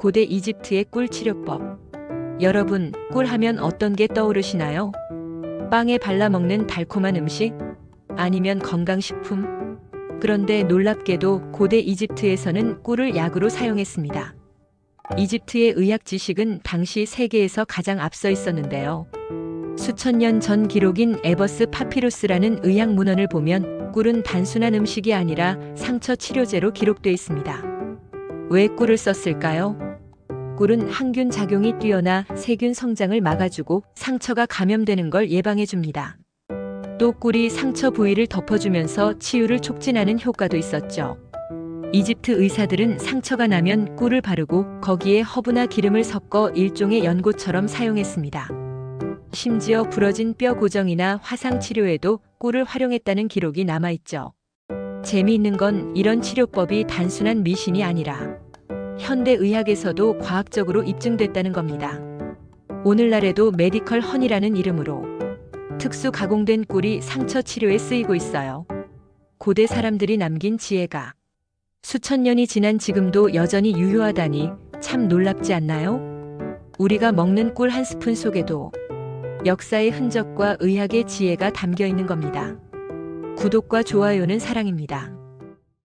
고대 이집트의 꿀 치료법. 여러분, 꿀 하면 어떤 게 떠오르시나요? 빵에 발라 먹는 달콤한 음식? 아니면 건강식품? 그런데 놀랍게도 고대 이집트에서는 꿀을 약으로 사용했습니다. 이집트의 의학 지식은 당시 세계에서 가장 앞서 있었는데요. 수천 년 전 기록인 에버스 파피루스라는 의학 문헌을 보면 꿀은 단순한 음식이 아니라 상처 치료제로 기록돼 있습니다. 왜 꿀을 썼을까요? 꿀은 항균 작용이 뛰어나 세균 성장을 막아주고 상처가 감염되는 걸 예방해 줍니다. 또 꿀이 상처 부위를 덮어주면서 치유를 촉진하는 효과도 있었죠. 이집트 의사들은 상처가 나면 꿀을 바르고 거기에 허브나 기름을 섞어 일종의 연고처럼 사용했습니다. 심지어 부러진 뼈 고정이나 화상 치료에도 꿀을 활용했다는 기록이 남아있죠. 재미있는 건 이런 치료법이 단순한 미신이 아니라 현대 의학에서도 과학적으로 입증됐다는 겁니다. 오늘날에도 메디컬 허니라는 이름으로 특수 가공된 꿀이 상처 치료에 쓰이고 있어요. 고대 사람들이 남긴 지혜가 수천 년이 지난 지금도 여전히 유효하다니 참 놀랍지 않나요? 우리가 먹는 꿀 한 스푼 속에도 역사의 흔적과 의학의 지혜가 담겨 있는 겁니다. 구독과 좋아요는 사랑입니다.